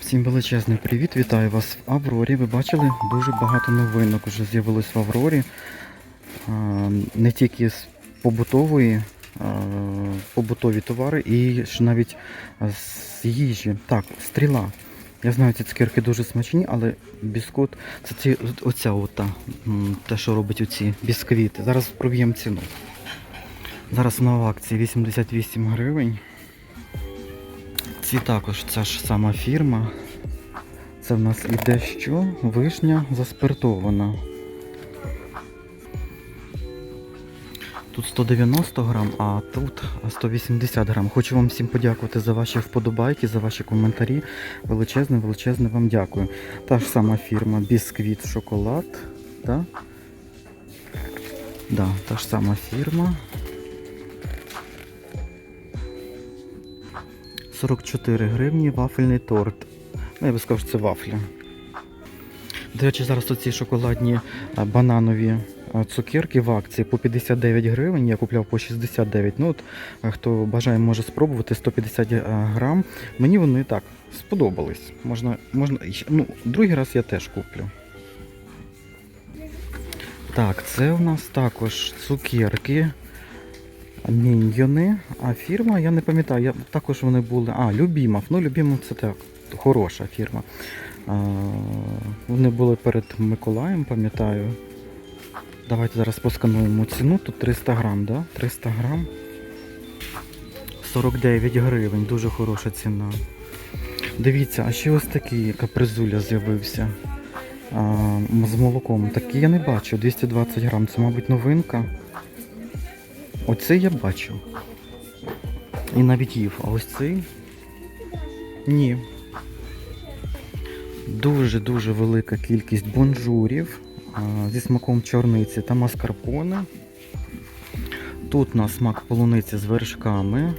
Всім величезний привіт, вітаю вас в Аврорі. Ви бачили, дуже багато новинок вже з'явилось в Аврорі. Не тільки з побутової, побутові товари і навіть з їжі. Так, стріла. Я знаю, ці цукерки дуже смачні, але біскут це ці, оця ота, те, що робить оці бісквіти. Зараз проб'ємо ціну. Зараз вона в акції 88 гривень. Ці також ця ж сама фірма. Це в нас іде що? Вишня заспиртована. Тут 190 грам, а тут 180 грам. Хочу вам всім подякувати за ваші вподобайки, за ваші коментарі. Величезне, величезне вам дякую. Та ж сама фірма Бісквіт Шоколад. Да? Да, та ж сама фірма. 44 гривні вафельний торт. Ну, я би сказав, що це вафля. До речі, зараз оці шоколадні бананові цукерки в акції по 59 гривень. Я купляв по 69. Ну от хто бажає, може спробувати 150 грам. Мені вони так сподобались. Можна, можна, ну, другий раз я теж куплю. Так, це у нас також цукерки. Міньйони, а фірма, я не пам'ятаю, я, також вони були. А, Любімов. Ну, Любімов це так, хороша фірма. А, вони були перед Миколаєм, пам'ятаю. Давайте зараз поскануємо ціну. Тут 300 грам, да? 300 грам. 49 гривень, дуже хороша ціна. Дивіться, а ще ось такий капризуля з'явився. З молоком. Такий я не бачу. 220 грам. Це, мабуть, новинка. Оце я бачу. І навіть їв. А ось цей? Ні. Дуже-дуже велика кількість бонжурів зі смаком чорниці та маскарпоне. Тут на смак полуниці з вершками.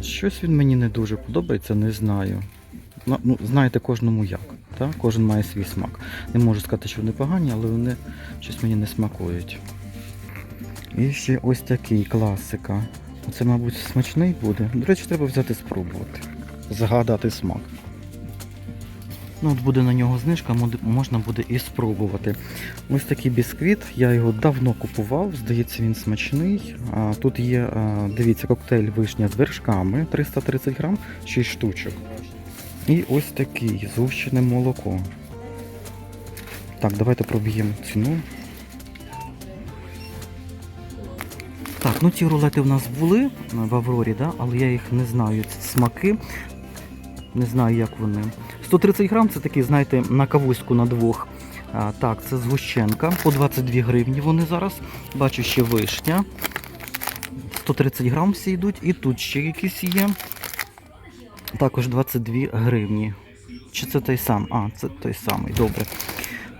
Щось він мені не дуже подобається, не знаю. Ну, знаєте, кожному як. Так? Кожен має свій смак. Не можу сказати, що вони погані, але вони щось мені не смакують. І ще ось такий класика. Це, мабуть, смачний буде. До речі, треба взяти спробувати. Загадати смак. Ну, от буде на нього знижка, можна буде і спробувати. Ось такий бісквіт, я його давно купував, здається, він смачний. Тут є, дивіться, коктейль вишня з вершками 330 грам, 6 штучок. І ось такий згущене молоко. Так, давайте проб'ємо ціну. Так, ну ці рулети в нас були в Аврорі, да? але я їх не знаю. Ці Смаки. Не знаю, як вони. 130 грам це такі, знаєте, на кавуську на двох. А, так, це згущенка. По 22 гривні вони зараз. Бачу ще вишня. 130 грам всі йдуть. І тут ще якісь є. Також 22 гривні. Чи це той сам? А, це той самий, добре.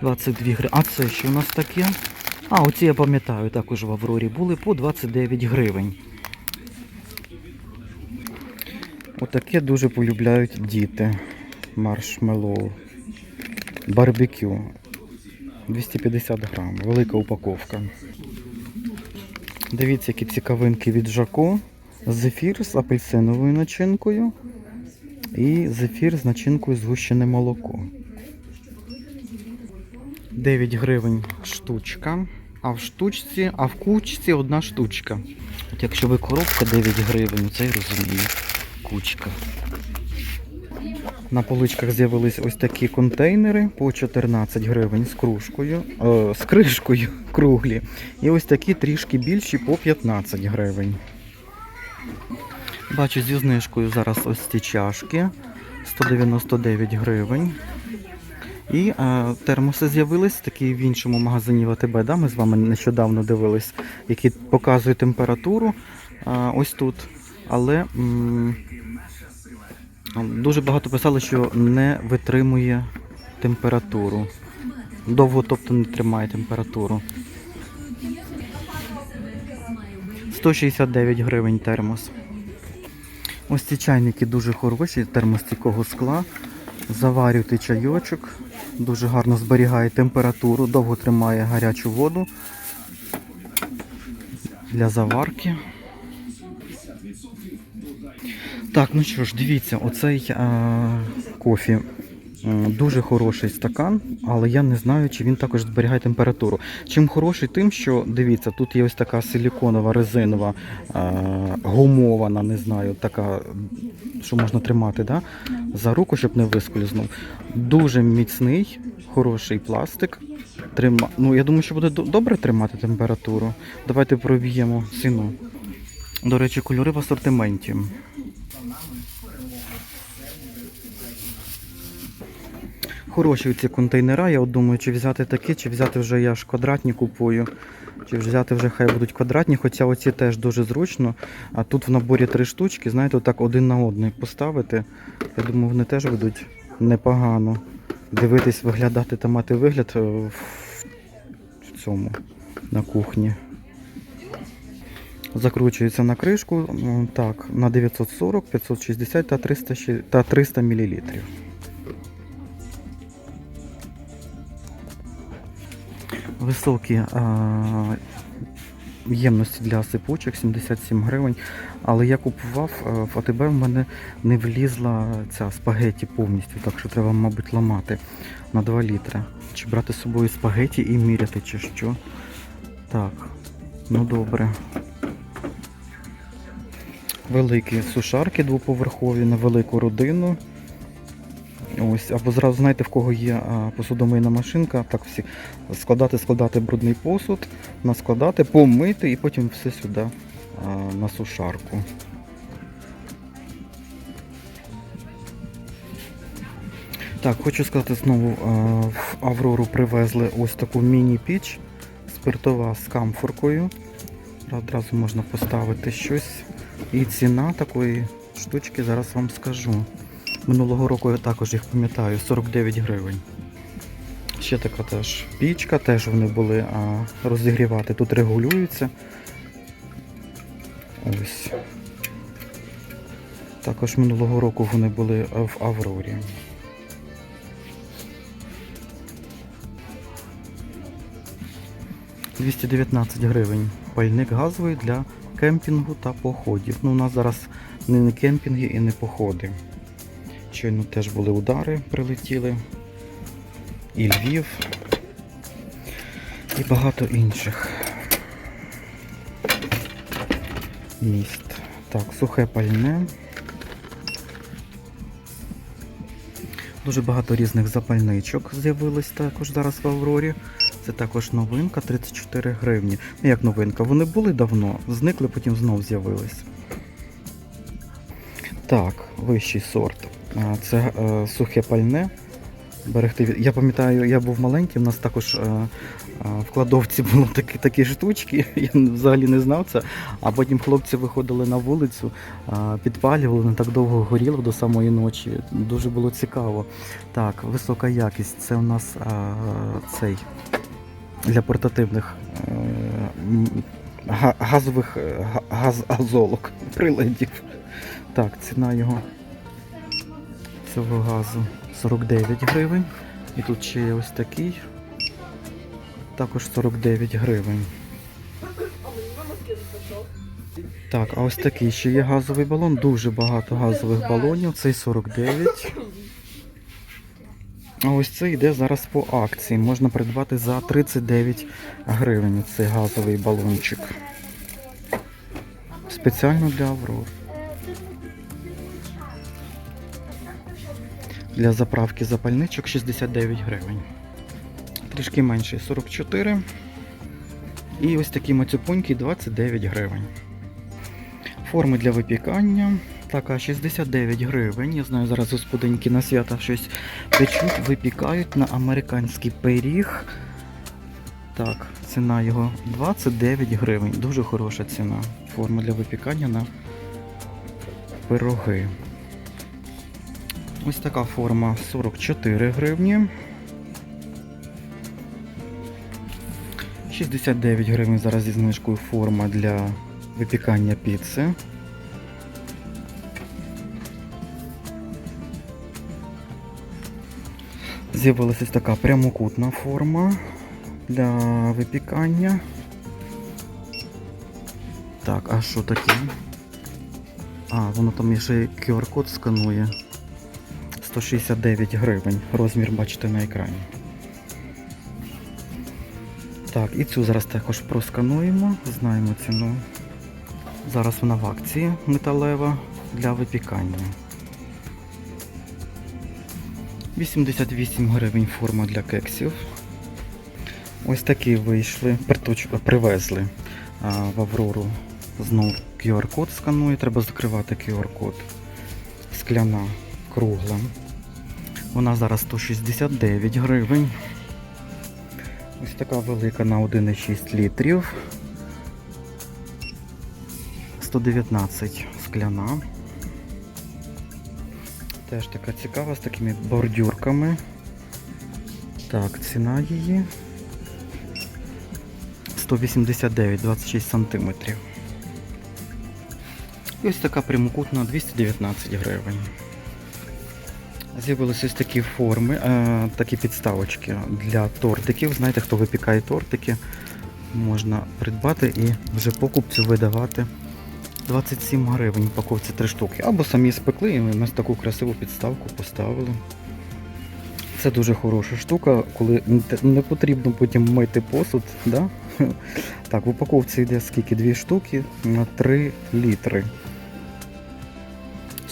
22 гривні. А це що у нас таке? А, оці я пам'ятаю, також в Аврорі були по 29 гривень. Отаке дуже полюбляють діти. Маршмеллоу. Барбекю. 250 грам. Велика упаковка. Дивіться, які цікавинки від Жако. Зефір з апельсиновою начинкою. І зефір з начинкою згущене молоко. 9 гривень штучка. А в штучці, а в кучці одна штучка. От якщо ви коробка 9 гривень, це я розумію. Кучка. На поличках з'явились ось такі контейнери по 14 гривень з кружкою, е, з кришкою круглі. І ось такі трішки більші по 15 гривень. Бачу зі знижкою зараз ось ці чашки. 199 гривень. І е, термоси з'явились такі в іншому магазині ВТБ. Да? Ми з вами нещодавно дивились, які показують температуру е, ось тут. Але м, дуже багато писали, що не витримує температуру. Довго, тобто не тримає температуру. 169 гривень термос. Ось ці чайники дуже хороші, термос стійкого скла. Заварюєте чайочок, дуже гарно зберігає температуру, довго тримає гарячу воду для заварки. Так, ну що ж, дивіться, оцей а, кофі. М, Дуже хороший стакан, але я не знаю, чи він також зберігає температуру. Чим хороший, тим, що дивіться, тут є ось така силіконова, резинова, а, гумована, не знаю, така, що можна тримати, да? за руку, щоб не вискользнув. Дуже міцний, хороший пластик. Трима... Ну, я думаю, що буде добре тримати температуру. Давайте проб'ємо ціну. До речі, кольори в асортименті. Хороші ці контейнера, я от думаю, чи взяти такі, чи взяти вже я ж квадратні купую, чи взяти вже хай будуть квадратні, хоча оці теж дуже зручно. А тут в наборі три штучки, знаєте, отак один на один поставити. Я думаю, вони теж будуть непогано. Дивитись, виглядати та мати вигляд е, в, цьому на кухні. Закручується на кришку, так, на 940, 560 та 300, та 300 мл. Високі а, ємності для сипучок 77 гривень. Але я купував е, в АТБ, в мене не влізла ця спагеті повністю, так що треба, мабуть, ламати на 2 літри. Чи брати з собою спагеті і міряти, чи що. Так, ну добре. Великі сушарки двоповерхові на велику родину. Ось, або зразу знаєте, в кого є посудомийна машинка, так всі складати, складати брудний посуд, наскладати, помити і потім все сюди на сушарку. Так, хочу сказати знову, в Аврору привезли ось таку міні-піч спиртова з камфоркою. Одразу можна поставити щось. І ціна такої штучки зараз вам скажу. Минулого року я також їх пам'ятаю, 49 гривень. Ще така теж пічка, теж вони були а, розігрівати. Тут регулюються. Ось. Також минулого року вони були в Аврорі. «219 гривень. Пальник газовий для кемпінгу та походів. Ну, у нас зараз не кемпінги і не походи. Щойно теж були удари, прилетіли. І Львів. І багато інших міст. Так, сухе пальне. Дуже багато різних запальничок з'явилось також зараз в Аврорі. Це також новинка 34 гривні. Ну як новинка? Вони були давно, зникли, потім знов з'явились. Так, вищий сорт. Це е, сухе пальне. Берегти. Я пам'ятаю, я був маленький, у нас також е, е, в кладовці були такі, такі штучки, я взагалі не знав це. А потім хлопці виходили на вулицю, підпалювали, не так довго горіло до самої ночі. Дуже було цікаво. Так, висока якість. Це у нас цей для портативних газових газ, газолок, приладів. Так, ціна його цього газу 49 гривень. І тут ще є ось такий. Також 49 гривень. Так, а ось такий ще є газовий балон. Дуже багато газових балонів. Цей 49. А ось це йде зараз по акції. Можна придбати за 39 гривень цей газовий балончик. Спеціально для Аврор. Для заправки запальничок 69 гривень. Трішки менший 44. І ось такі мацюпоньки 29 гривень. Форми для випікання. Така 69 гривень. Я знаю, зараз господинки на свята щось печуть, випікають на американський пиріг. Так, ціна його 29 гривень. Дуже хороша ціна. Форма для випікання на пироги. Ось така форма 44 гривні. 69 гривень зараз зі знижкою форма для випікання піци. З'явилася така прямокутна форма для випікання. Так, а що таке? А, воно там ще QR-код сканує. 169 гривень. Розмір бачите на екрані. Так, і цю зараз також проскануємо, знаємо ціну. Зараз вона в акції металева для випікання. 88 гривень форма для кексів. Ось такі вийшли, привезли в Аврору. Знов QR-код сканує, треба закривати QR-код. Скляна, кругла. Вона зараз 169 гривень. Ось така велика на 1,6 літрів. 119 скляна. Теж така цікава з такими бордюрками. Так, ціна її 189, 26 сантиметрів. І ось така прямокутна 219 гривень. З'явилися ось такі форми, е, такі підставочки для тортиків. Знаєте, хто випікає тортики, можна придбати і вже покупцю видавати 27 гривень упаковці 3 штуки. Або самі спекли і ми таку красиву підставку поставили. Це дуже хороша штука, коли не потрібно потім мити посуд. Да? Так, в упаковці йде скільки? Дві штуки на 3 літри.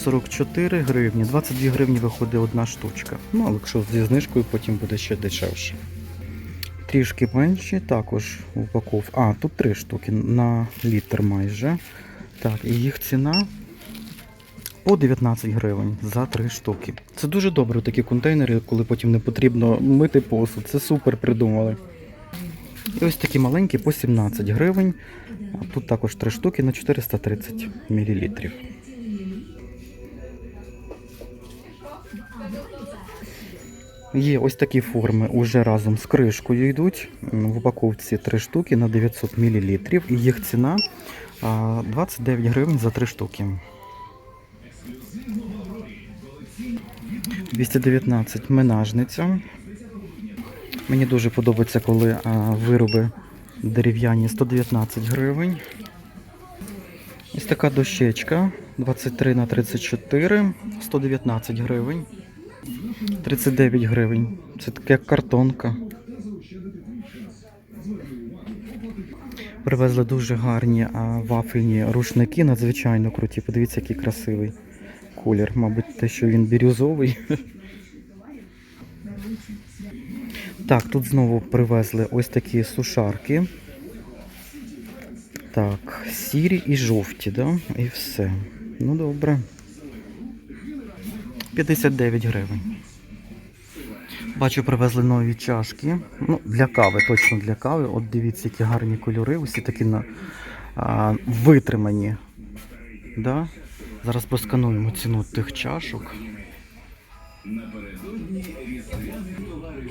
44 гривні, 22 гривні виходить одна штучка. Ну, але якщо зі знижкою, потім буде ще дешевше. Трішки менші, також упаковка. А, тут три штуки на літр майже. Так, і їх ціна по 19 гривень за три штуки. Це дуже добре, такі контейнери, коли потім не потрібно мити посуд. Це супер придумали. І ось такі маленькі по 17 гривень. Тут також три штуки на 430 мл. Є ось такі форми уже разом з кришкою йдуть. В упаковці 3 штуки на 900 мл. Їх ціна 29 гривень за 3 штуки. 219 менажниця. Мені дуже подобається, коли вироби дерев'яні 119 гривень. Ось така дощечка 23 на 34, 119 гривень. 39 гривень. Це таке картонка. Привезли дуже гарні вафельні рушники, надзвичайно круті. Подивіться, який красивий колір. Мабуть, те, що він бірюзовий. Так, тут знову привезли ось такі сушарки. Так, сірі і жовті, да? І все. Ну добре. 59 гривень. Бачу, привезли нові чашки. Ну, для кави, точно для кави. От дивіться, які гарні кольори. Усі такі на, а, витримані. Да? Зараз проскануємо ціну тих чашок.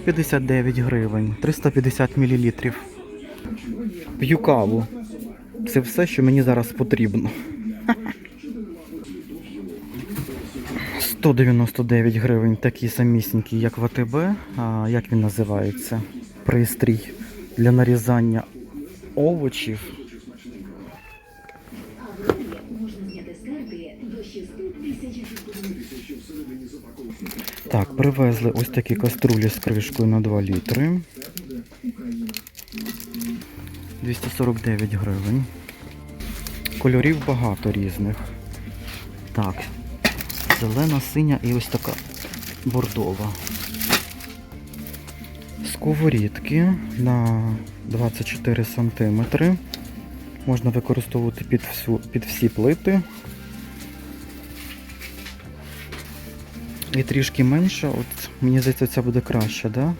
59 гривень, 350 мл. П'ю каву. Це все, що мені зараз потрібно. 199 гривень, такі самісінькі, як в АТБ. А, як він називається? Пристрій для нарізання овочів. Так, привезли ось такі каструлі з кришкою на 2 літри. 249 гривень. Кольорів багато різних. Так, зелена, синя і ось така бордова. Сковорідки на 24 см. Можна використовувати під, всю, під всі плити. І трішки менше, от мені здається, ця буде краще, да?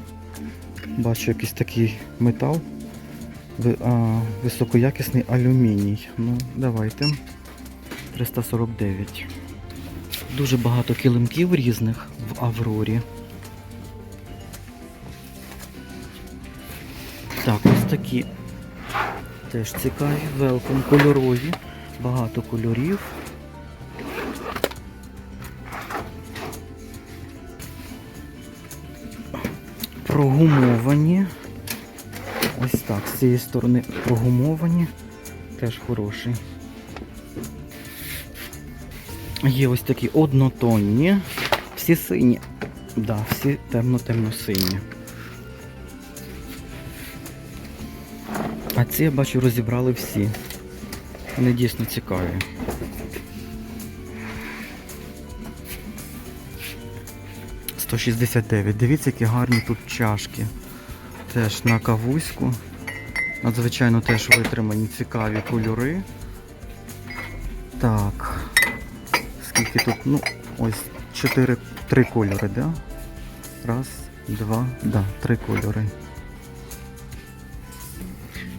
Бачу якийсь такий метал. Високоякісний алюміній. Ну, давайте. 349. Дуже багато килимків різних в Аврорі. Так, ось такі теж цікаві, велком кольорові, багато кольорів. Прогумовані. Ось так, з цієї сторони прогумовані. Теж хороший. Є ось такі однотонні, всі сині. Да, всі темно-темно-сині. А ці, я бачу, розібрали всі. Вони дійсно цікаві. «169». Дивіться, які гарні тут чашки. Теж на кавуську. Надзвичайно теж витримані цікаві кольори. Так. Скільки тут? Ну, ось 4, 3 кольори, да? Раз, два, да, три кольори.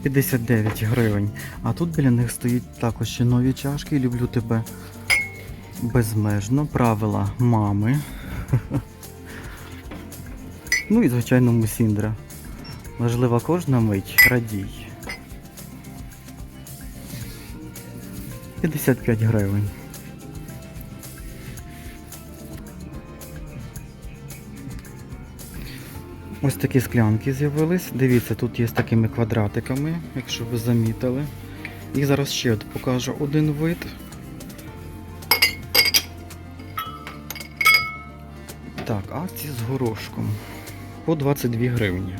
59 гривень. А тут біля них стоїть також ще нові чашки. Люблю тебе безмежно. Правила мами. Ну і звичайно мусіндра. Важлива кожна мить, радій. 55 гривень. Ось такі склянки з'явились. Дивіться, тут є з такими квадратиками, якщо ви замітили. І зараз ще покажу один вид. Так, акції з горошком. По 22 гривні.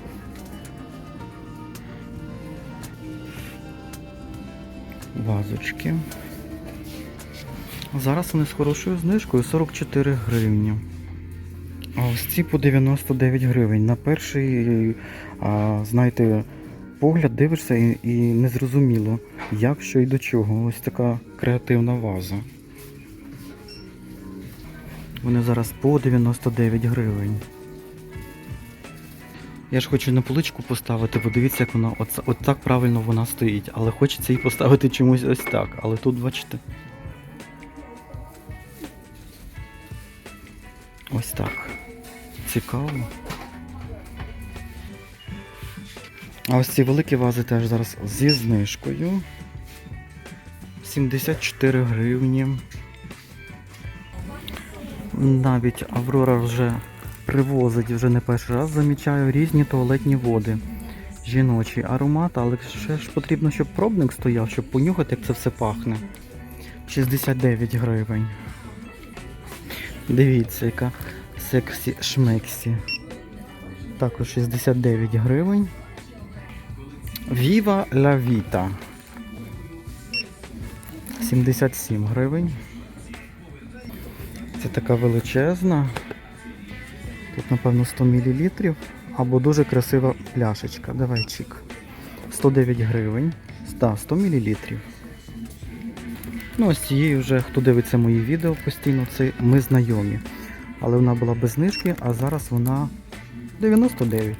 Вазочки. Зараз вони з хорошою знижкою 44 гривні. Ось ці по 99 гривень. На перший, знаєте, погляд дивишся і, і незрозуміло, як, що і до чого. Ось така креативна ваза. Вони зараз по 99 гривень. Я ж хочу на поличку поставити, подивіться, як вона от, от правильно вона стоїть. Але хочеться її поставити чомусь ось так. Але тут, бачите. Ось так. Цікаво. А ось ці великі вази теж зараз зі знижкою. 74 гривні. Навіть Аврора вже привозить вже не перший раз, замічаю різні туалетні води. Жіночий аромат, але ще ж потрібно, щоб пробник стояв, щоб понюхати, як це все пахне. 69 гривень. Дивіться, яка сексі шмексі. Також 69 гривень. Viva la Vita. 77 гривень. Це така величезна. Тут, напевно, 100 мл. Або дуже красива пляшечка. Давай чик. 109 гривень. Да, 100 мл. Ну, ось цією вже, хто дивиться мої відео постійно, це ми знайомі. Але вона була без знижки, а зараз вона 99.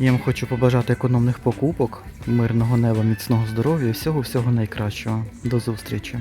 Я вам хочу побажати економних покупок, мирного неба, міцного здоров'я і всього-всього найкращого. До зустрічі!